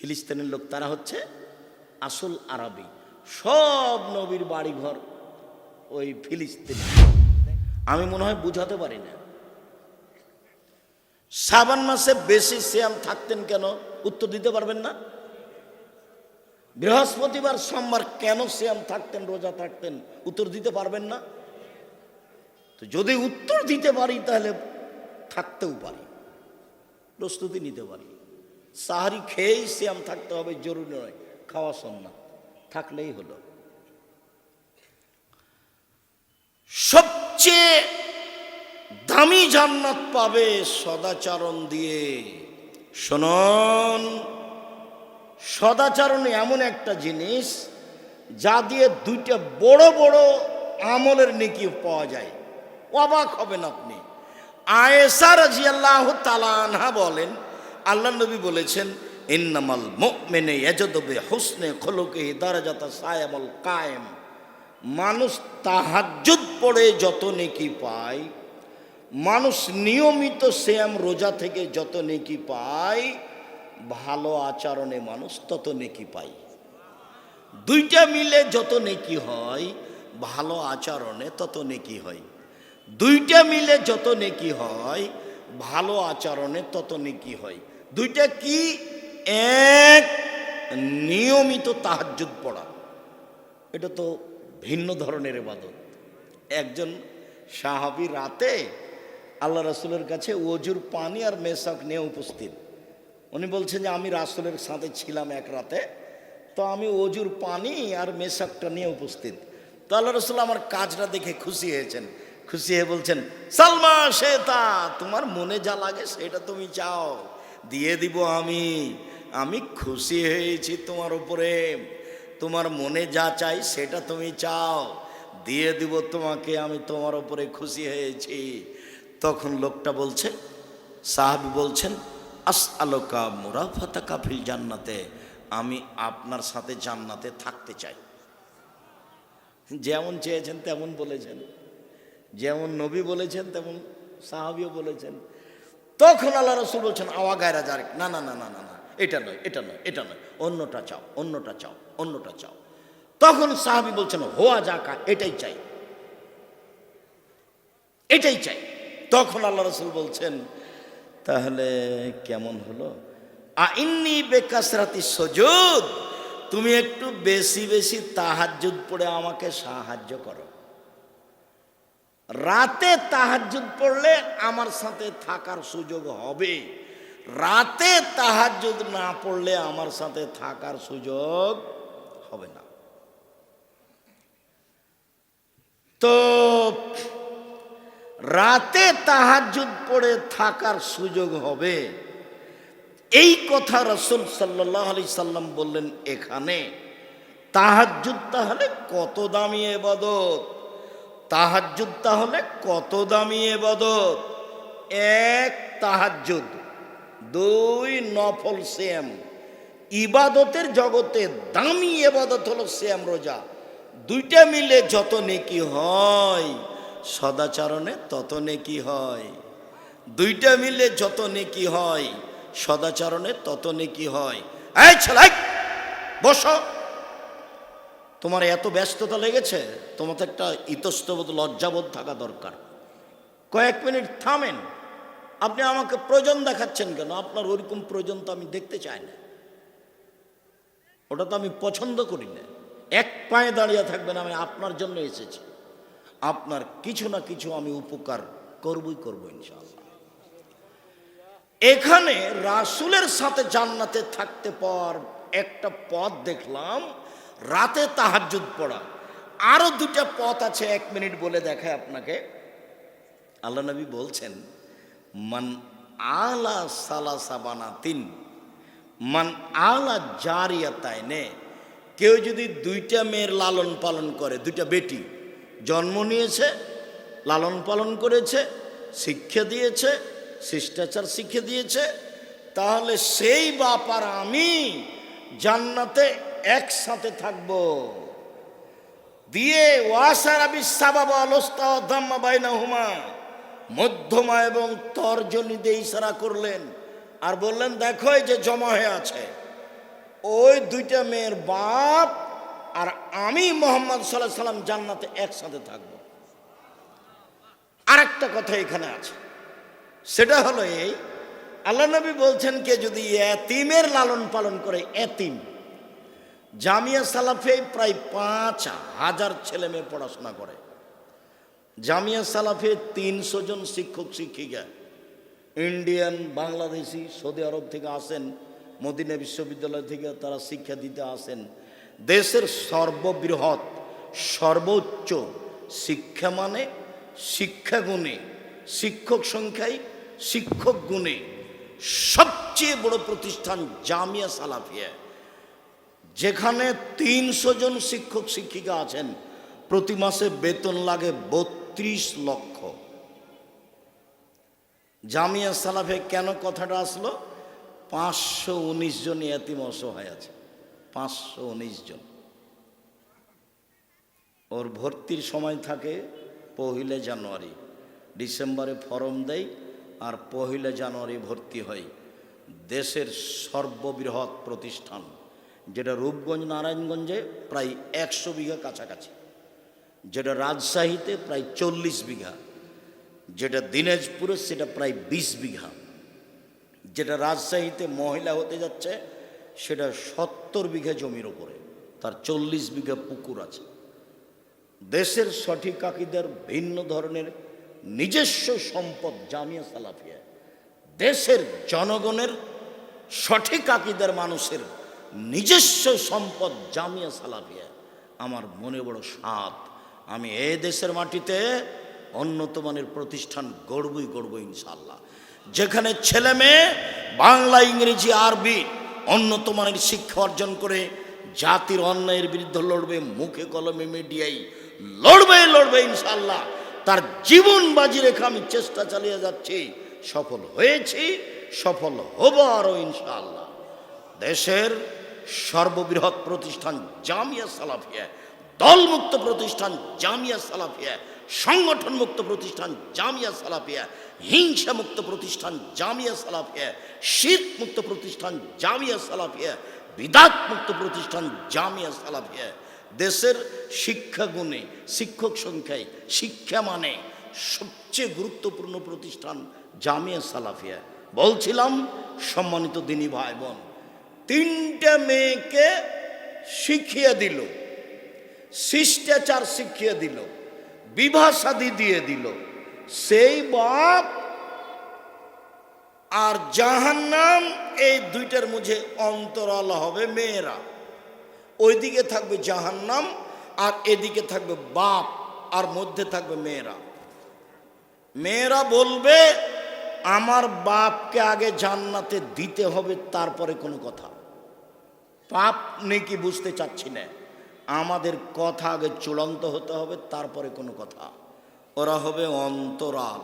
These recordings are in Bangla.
ফিলিস্তিনের লোক, তারা হচ্ছে আসল আরবি। সব নবীর বাড়িঘর ওই ফিলিস্তিন। আমি মনে হয় বুঝাতে পারি না। সাবান মাসে বেশি শ্যাম থাকতেন কেন? উত্তর দিতে পারবেন না? বৃহস্পতিবার সোমবার কেন শ্যাম থাকতেন, রোজা থাকতেন? উত্তর দিতে পারবেন না? তো যদি উত্তর দিতে পারি, তাহলে থাকতেও পারি। প্রস্তুতি নিতে পারি। সাহারি খেয়েই শ্যাম থাকতে হবে, জরুরি নয়। খাওয়া সন্না থাকলেই হলো। সবচেয়ে দামি জান্নাত পাবে সদাচরণ দিয়ে। শোনন, সদাচরণ এমন একটা জিনিস যা দিয়ে দুইটা বড় বড় আমলের নেকি পাওয়া যায়। অবাক হবেন আপনি। আয়েসা রাজিয়াল্লাহ তালানহা বলেন আল্লাহ নবী বলেছেন, ইন্নামাল মুমিনে ইয়াজদবে হুসনে খলুকে দারাজাতা সায়ামল কায়েম। মানুষ তাহাজ্জুদ পড়ে যত নেকি পায়, মানুষ নিয়মিত শ্যাম রোজা থেকে যত নেকি পায়, ভালো আচরণে মানুষ তত নেকি পায়। দুইটা মিলে যত নেকি হয়, ভালো আচরণে তত নেকি হয়। দুইটা মিলে যত নেকি হয়, ভালো আচরণে তত নেকি হয়। দুইটা কি? এক, নিয়মিত তাহাজ্জুদ পড়া। এটা তো ভিন্ন ধরনের ইবাদত। একজন সাহাবি রাতে আল্লাহ রাসুলের কাছে ওজুর পানি আর মেশক নিয়ে উপস্থিত। উনি বলছেন যে, আমি রাসুলের সাথে ছিলাম এক রাতে, তো আমি অজুর পানি আর মেশকটা নিয়ে উপস্থিত। তো আল্লাহ রসুল আমার কাজটা দেখে খুশি হয়েছেন। খুশি হয়ে বলছেন, সালমা শেতা তোমার মনে যা লাগে সেটা তুমি চাও। দিয়ে দিব আমি। আমি খুশি হয়েছি তোমার উপরে। তোমার মনে যা চাই সেটা তুমি চাও। দিয়ে দিব তোমাকে, আমি তোমার উপরে খুশি হয়েছি। তখন লোকটা বলছে, সাহাবি বলছেন আস আলোকা মুরাফাতা কাফিল জান্নাতে, আমি আপনার সাথে জান্নাতে থাকতে চাই। যেমন চেয়েছেন তেমন বলেছেন। যেমন নবী বলেছেন তেমন সাহাবিও বলেছেন। তখন আল্লাহ রসুল বলছেন, আওয়া গায়রা যার না না না না না না, এটা নয় এটা নয় এটা নয়, অন্যটা চাও অন্যটা চাও অন্যটা চাও। তখন সাহাবি বলছেন, হোয়া জাকা এটাই চাই। এটাই চাই। তখন আল্লাহ রসুল বলছেন, তাহলে কেমন হলো? আইন্নি বেকাসরাতি সজুদ, তুমি একটু বেশি বেশি তাহাজ্জুদ পড়ে আমাকে সাহায্য করো। রাতে তাহাজ্জুদ পড়লে আমার সাথে থাকার সুযোগ হবে। রাতে তাহাজ্জুদ না পড়লে আমার সাথে থাকার সুযোগ হবে না। তো রাতে তাহাজ্জুদ পড়ে থাকার সুযোগ হবে। এই কথা রসুল সাল্লাহ আলি সাল্লাম বললেন, এখানে তাহাজ্জুদ তাহলে কত দামি এবাদত? তাহাজ্জুদ তাহলে কত দামি এবাদত এক তাহাজ্জুদ, দুই নফল শ্যাম ইবাদতের জগতে দামি এবাদত হলো শ্যাম রোজা। দুইটা মিলে যত নেকি হয়, সদাচরণে তত নেকি হয়। দুইটা মিলে যত নেকি হয়, সদাচরণে তত নেকি হয়। এই ছেলাই বসো। তোমার এত ব্যস্ততা লেগেছে, তোমাকে একটা ইতস্তবোধ লজ্জাবোধ থাকা দরকার। কয়েক মিনিট থামেন, আপনি আমাকে প্রয়োজন দেখাচ্ছেন কেন? আপনার ওইরকম প্রয়োজন তো আমি দেখতে চাই না। ওটা তো আমি পছন্দ করি না। এক পায়ে দাঁড়িয়ে থাকবেন, আমি আপনার জন্য এসেছি। আপনার কিছু না কিছু আমি উপকার করবই করব ইনশাআল্লাহ। এখানে রাসুলের সাথে জান্নাতে থাকতে পাওয়ার একটা পথ দেখলাম। রাতে তাহাজ্জুদ পড়া। আরও দুটা পথ আছে, এক মিনিট বলে দেখায় আপনাকে। আল্লাহ নবী বলছেন, মান আলা সালা সাবানা তিন মান আলা জারিয়াতায় নে কেউ যদি দুইটা মেয়ের লালন পালন করে, দুইটা বেটি, জন্ম নিয়েছে, লালন পালন করেছে, শিক্ষা দিয়েছে, শিষ্টাচার শিখে দিয়েছে, তাহলে সেই বাপ আর আমি জান্নাতে একসাথে থাকব। দিয়ে ওয়াসার আবি সাবাবা আলোস্তা ধাম্মা বাইনা হুমা মধ্যমা এবং তর্জনী দিয়ে ইশারা করলেন আর বললেন, দেখো যে জমা হয়ে আছে, ওই দুইটা মেয়ের বাপ আর আমি মোহাম্মদ সাল্লাহ সাল্লাম জান্নাতে একসাথে থাকব। আরেকটা কথা এখানে আছে, সেটা হলো এই, আল্লাহ নবী বলছেন কে, যদি এতিমের লালন পালন করে, এতিম। জামিয়া সালাফে প্রায় পাঁচ হাজার ছেলে মেয়ে পড়াশোনা করে। জামিয়া সালাফে তিনশো জন শিক্ষক, শিক্ষিকা। ইন্ডিয়ান, বাংলাদেশি, সৌদি আরব থেকে আসেন, মদিনা বিশ্ববিদ্যালয় থেকে তারা শিক্ষা দিতে আসেন। দেশের সর্ববৃহৎ, সর্বোচ্চ শিক্ষা মানে শিক্ষা গুণে, শিক্ষক সংখ্যায় শিক্ষক গুণে সবচেয়ে বড় প্রতিষ্ঠান জামিয়া সালাফিয়া। যেখানে তিনশো জন শিক্ষক শিক্ষিকা আছেন, প্রতি মাসে বেতন লাগে বত্রিশ লক্ষ। জামিয়া সালাফে কেন কথাটা আসলো? পাঁচশো উনিশ জন এতিম অসহায় আছে। পাঁচশো উনিশ জন। ওর ভর্তির সময় থাকে পহিলে জানুয়ারি। ডিসেম্বরে ফর্ম দেয় আর পহিলে জানুয়ারি ভর্তি হয়। দেশের সর্ববৃহৎ প্রতিষ্ঠান। যেটা রূপগঞ্জ, নারায়ণগঞ্জে প্রায় একশো বিঘা কাছাকাছি। যেটা রাজশাহীতে প্রায় চল্লিশ বিঘা। যেটা দিনাজপুরে সেটা প্রায় বিশ বিঘা। যেটা রাজশাহীতে মহিলা হতে যাচ্ছে, সেটা সত্তর বিঘা জমির ওপরে। তার চল্লিশ বিঘা পুকুর আছে। দেশের সঠিক আকিদের ভিন্ন ধরনের নিজস্ব সম্পদ জামিয়া সালাফিয়া। দেশের জনগণের সঠিক আকিদের মানুষের নিজস্ব সম্পদ জামিয়া সালাফিয়া। আমার মনে বড় সাত আমি এ দেশের মাটিতে উন্নত মানের প্রতিষ্ঠান গড়বই গড়ব ইনশাল্লাহ যেখানে ছেলে মেয়ে, বাংলা, ইংরেজি, আরবি উন্নত মানের শিক্ষা অর্জন করে জাতির অন্যায়ের বিরুদ্ধে লড়বে, মুখে কলমে মিডিয়াই লড়বে লড়বে ইনশাল্লাহ তার জীবন বাজি রেখে আমি চেষ্টা চালিয়ে যাচ্ছি। সফল হয়েছি, সফল হব আরও ইনশাল্লাহ দেশের সর্ববৃহৎ প্রতিষ্ঠান জামিয়া সালাফিয়া, দলমুক্ত প্রতিষ্ঠান জামিয়া সালাফিয়া সংগঠন মুক্ত প্রতিষ্ঠান জামিয়া সালাফিয়া হিংসা মুক্ত প্রতিষ্ঠান জামিয়া সালাফিয়া শীত মুক্ত প্রতিষ্ঠান জামিয়া সালাফিয়া বিদাত মুক্ত প্রতিষ্ঠান জামিয়া সালাফিয়া। দেশের শিক্ষাগুণে, শিক্ষক সংখ্যায়, শিক্ষা মানে সবচেয়ে গুরুত্বপূর্ণ প্রতিষ্ঠান জামিয়া সালাফিয়া। বলছিলাম সম্মানিত দিনী ভাই বোন তিনটা মেয়েকে শিখিয়ে দিল, শিষ্টাচার শিখিয়ে দিল বিবাহ শাদী দিয়ে দিল। সেই বাপ আর জাহান্নাম, এই দুইটার মধ্যে অন্তরাল হবে মেয়েরা। ওইদিকে থাকবে জাহান্নাম আর এদিকে থাকবে বাপ আর মধ্যে থাকবে মেয়েরা। মেয়েরা বলবে, আমার বাপকে আগে জান্নাতে দিতে হবে, তারপরে কোনো কথা। পাপ নেকি বুঝতে চাচ্ছি না আমাদের কথা আগে চূড়ান্ত হতে হবে, তারপরে কোনো কথা। ওরা হবে অন্তরাল।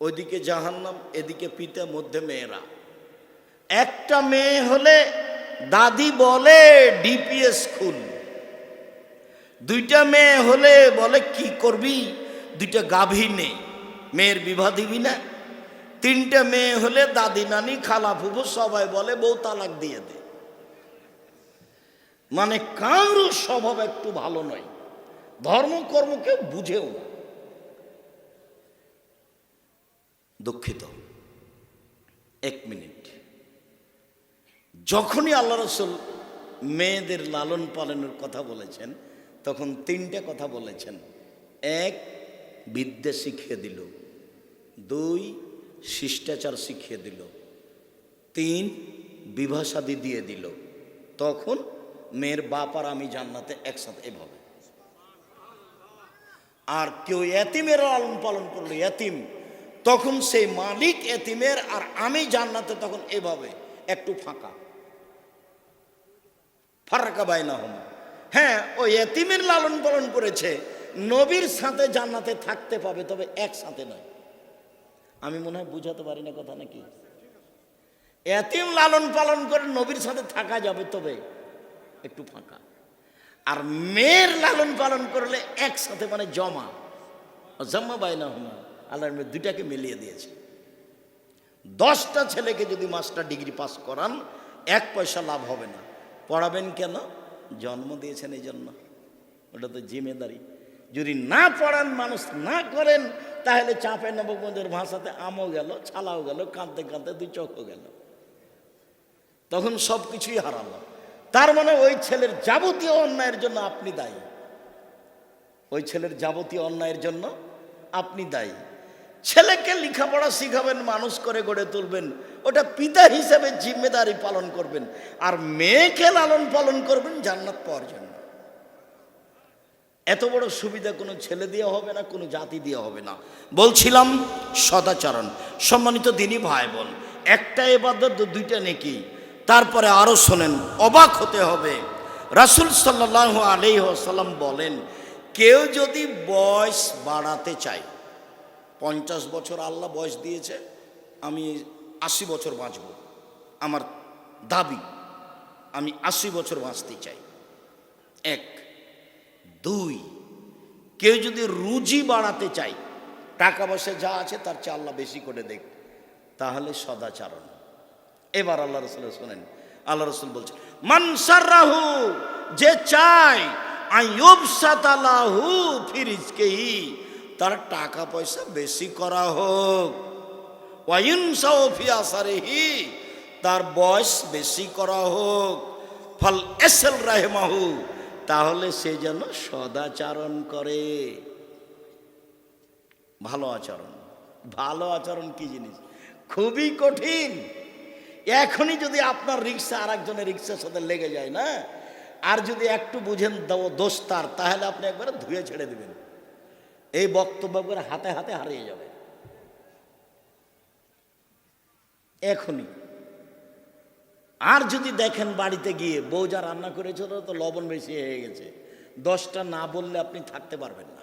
ওইদিকে জাহান্নাম, এদিকে পিতা, মধ্যে মেয়েরা। একটা মেয়ে হলে দাদি বলে ডিপিএস খুল দুইটা মেয়ে হলে বলে কি করবি? দুইটা গাভী নেই মেয়ের বিবাহ দিবি না? তিনটা মেয়ে হলে দাদি নানি, খালা ফুফু সবাই বলে, বউ তালাক দিয়ে দে। মানে কারও স্বভাব একটু ভালো নয়। ধর্মকর্ম কেউ বুঝেও না। দুঃখিত। এক মিনিট। যখনই আল্লাহ রসুল মেয়েদের লালন পালনের কথা বলেছেন, তখন তিনটা কথা বলেছেন। এক বিদ্যা শিখিয়ে দিল। দুই শিষ্টাচার শিখিয়ে দিল। তিন বিভাষাদি দিয়ে দিল। তখন মেয়ের বাপ আর আমি জান্নাতে একসাথে এভাবে। আর কেউ এতিমের লালন পালন করল, এতিম। তখন সেই মালিক এতিমের আর আমি জান্নাতে তখন এভাবে, একটু ফাঁকা। ফারাকা বাইনা হম হ্যাঁ ওই এতিমের লালন পালন করেছে, নবীর সাথে জান্নাতে থাকতে পাবে, তবে একসাথে নয়। আমি মনে হয় বুঝাতে পারি না কথা নাকি? এতিম লালন পালন করে নবীর সাথে থাকা যাবে তবে একটু ফাঁকা। আর মেয়ের লালন পালন করলে একসাথে মানে জমা। জমা বাইনা হুমা আল্লাহর মেয়ে দুইটাকে মিলিয়ে দিয়েছে। দশটা ছেলেকে যদি মাস্টার ডিগ্রি পাস করান, এক পয়সা লাভ হবে না। পড়াবেন কেন? জন্ম দিয়েছেন এই জন্য ওটা তো জিম্মেদারি। যদি না পড়ান, মানুষ না করেন তাহলে চাপে নবগঞ্জের ভাষাতে আমও গেল, ছালাও গেল, কাঁদতে কাঁদতে দুই চোখও গেল। তখন সব কিছুই হারালো। তার মানে ওই ছেলের যাবতীয় অন্যায়ের জন্য আপনি দায়ী। ওই ছেলের যাবতীয় অন্যায়ের জন্য আপনি দায়ী। ছেলেকে লেখাপড়া শিখাবেন, মানুষ করে গড়ে তুলবেন, ওটা পিতা হিসেবে জিম্মেদারি পালন করবেন, আর মেয়েকে লালন পালন করবেন জান্নাত পাওয়ার জন্য। এত বড় সুবিধা কোনো ছেলে দিয়ে হবে না, কোনো জাতি দিয়ে হবে না। বলছিলাম, সদাচরণ। সম্মানিত দিনী ভাই বোন একটা এবাদত দুইটা নেকি। তারপরে আরও শোনেন, অবাক হতে হবে। রাসুল সাল্লাহ আলাইসাল্লাম বলেন, কেউ যদি বয়স বাড়াতে চায়, পঞ্চাশ বছর আল্লাহ বয়স দিয়েছে, আমি আশি বছর বাঁচব। আমার দাবি, আমি আশি বছর বাঁচতে চাই। এক দুই। কেউ যদি রুজি বাড়াতে চায়, টাকা পয়সা যা আছে তার চেয়ে আল্লাহ বেশি করে দেখ, তাহলে সদাচারণ। এবার আল্লাহ রসুল শোনেন, আল্লাহ রসুল বলছে মানসার রাহু যে ফিরিজকেই তার টাকা পয়সা বেশি করা হোক। তার বয়স বেশি করা হোক। ফল এসেল রাহেমাহু তাহলে সে যেন সদাচারণ করে। ভালো আচরণ। ভালো আচরণ কি জিনিস? খুবই কঠিন। এখনই যদি আপনার রিক্সা আর একজনের রিক্সার সাথে লেগে যায় না, আর যদি একটু বুঝেন দোষ তার, তাহলে আপনি একবারে ধুয়ে ছেড়ে দেবেন। এই বক্তব্য করে হাতে হাতে হারিয়ে যাবে। এখনই। আর যদি দেখেন বাড়িতে গিয়ে বউ যা রান্না করেছিল তো লবণ বেশি হয়ে গেছে। দশটা না বললে আপনি থাকতে পারবেন না।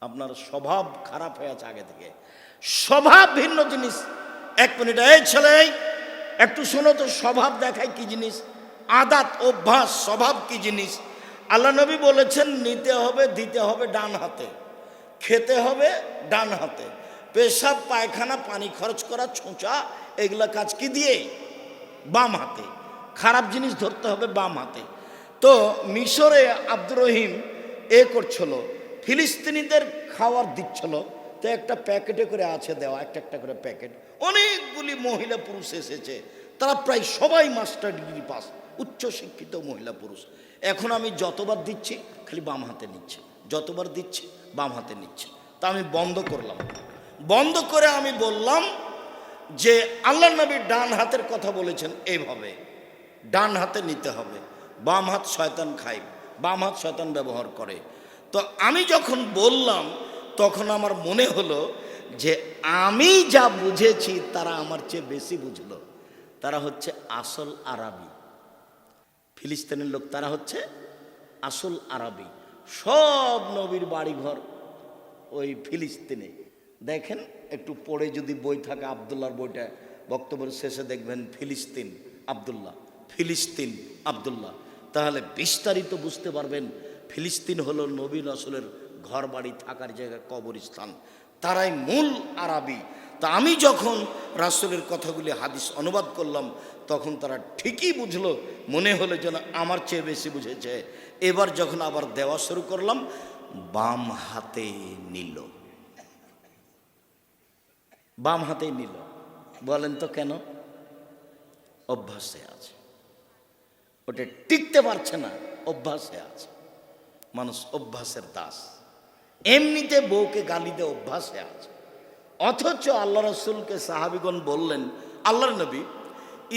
আপনার স্বভাব খারাপ হয়ে আছে আগে থেকে। স্বভাব ভিন্ন জিনিস। এক মিনিট, এই ছেলে, একটু শোনো তো, স্বভাব দেখায় কি জিনিস? আদাত, অভ্যাস, স্বভাব কি জিনিস? আল্লাহ নবী বলেছেন, নিতে হবে, দিতে হবে ডান হাতে। খেতে হবে ডান হাতে। পেশাব, পায়খানা, পানি খরচ করা, ছোঁচা, এগুলা কাজ কি দিয়ে? বাম হাতে। খারাপ জিনিস ধরতে হবে বাম হাতে। তো মিশরে আব্দুর রহিম এ করছিল, ফিলিস্তিনিদের খাওয়ার দিচ্ছিল। তো একটা প্যাকেটে করে আছে দেওয়া, একটা একটা করে প্যাকেট। অনেকগুলি মহিলা পুরুষ এসেছে। তারা প্রায় সবাই মাস্টার ডিগ্রি পাস, উচ্চ শিক্ষিত মহিলা পুরুষ। এখন আমি যতবার দিচ্ছি, খালি বাম হাতে নিচ্ছে। যতবার দিচ্ছি, বাম হাতে নিচ্ছে। তা আমি বন্ধ করলাম। বন্ধ করে আমি বললাম যে আল্লাহ নবী ডান হাতের কথা বলেছেন, এইভাবে। ডান হাতে নিতে হবে। বাম হাত শয়তান খাই বাম হাত শয়তান ব্যবহার করে। তো আমি যখন বললাম, তখন আমার মনে হলো যে আমি যা বুঝেছি, তারা আমার চেয়ে বেশি বুঝলো। তারা হচ্ছে আসল আরবি। ফিলিস্তিনের লোক তারা হচ্ছে আসল আরবি। সব নবীর বাড়িঘর ওই ফিলিস্তিনে। দেখেন, একটু পড়ে যদি বই থাকে আবদুল্লাহর বইটা, বক্তব্যের শেষে দেখবেন ফিলিস্তিন, আবদুল্লাহ ফিলিস্তিন, আবদুল্লাহ। তাহলে বিস্তারিত বুঝতে পারবেন, ফিলিস্তিন হলো নবী রসুলের ঘর বাড়ি থাকার জায়গা কবরস্থান। তারাই মূল আরবি। তা আমি যখন রাসুলের কথাগুলি হাদিস অনুবাদ করলাম, তখন তারা ঠিকই বুঝলো, মনে হলো যেন আমার চেয়ে বেশি বুঝেছে। এবার যখন আবার দেওয়া শুরু করলাম, বাম হাতে নিল। বাম হাতেই নিল। বলেন তো কেন? অভ্যাসে আছে। ওটা টিকতে পারছে না, অভ্যাসে আছে। মানুষ অভ্যাসের দাস। এমনিতে বউকে গালি দিয়ে অভ্যাসে আছে। অথচ আল্লাহ রসুলকে সাহাবিগণ বললেন, আল্লাহর নবী,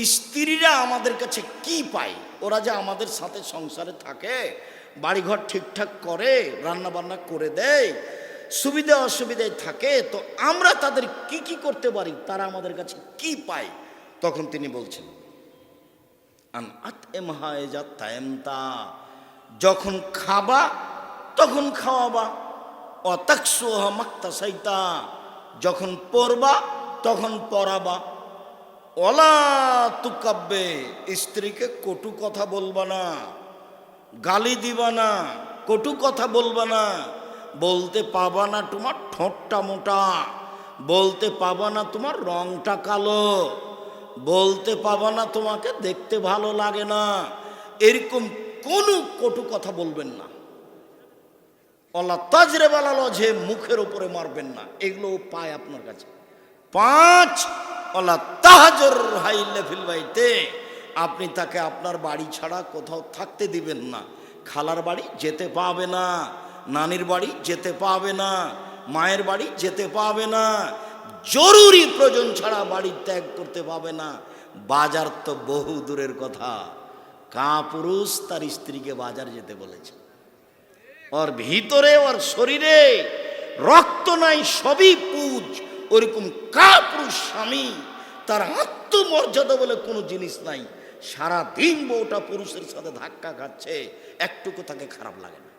স্ত্রীরা আমাদের কাছে কি পায়? ওরা যে আমাদের সাথে সংসারে থাকে, বাড়িঘর ঠিকঠাক করে রান্না বান্না করে দেয় সুবিধা অসুবিধায় থাকে, তো আমরা তাদের কি কি করতে পারি, তারা আমাদের কাছে কি পায়? তখন তিনি বলছেন, আন আত তায়েমতা। যখন খাবা, তখন খাওয়াবা। অতাকসুহ মাক্তা সাইতা যখন পড়বা তখন পড়াবা অলা তুকাব্বে, স্ত্রীকে কটু কথা বলবা না। গালি দিবা না, কটু কথা বলবা না। বলতে পাবা না তোমার ঠোঁটটা মোটা, বলতে পাবো না তোমার রংটা কালো, বলতে পাবো না তোমাকে দেখতে ভালো লাগে না, এরকম কোনো কটু কথা বলবেন না। অল্লাহ তাজরে বালালো যে মুখের ওপরে মারবেন না, এগুলো পায় আপনার কাছে। পাঁচ অল্লাহ তাহাজর হাইলে ফিলবাইতে আপনি তাকে আপনার বাড়ি ছাড়া কোথাও থাকতে দিবেন না, খালার বাড়ি যেতে পাবে না। নানির বাড়ি যেতে পাবে না, মায়ের বাড়ি যেতে পাবে না, জরুরি প্রয়োজন ছাড়া বাড়ি ত্যাগ করতে পাবে না। বাজার তো বহু দূরের কথা। কা পুরুষ তার স্ত্রীকে বাজার যেতে বলেছে। ওর ভিতরে, ওর শরীরে রক্ত নাই, সবই পুজ। ওরকম কা পুরুষ স্বামী, তার আত্মমর্যাদা বলে কোনো জিনিস নাই। সারা দিন বউটা পুরুষের সাথে ধাক্কা খাচ্ছে, একটুকু তাকে খারাপ লাগে না।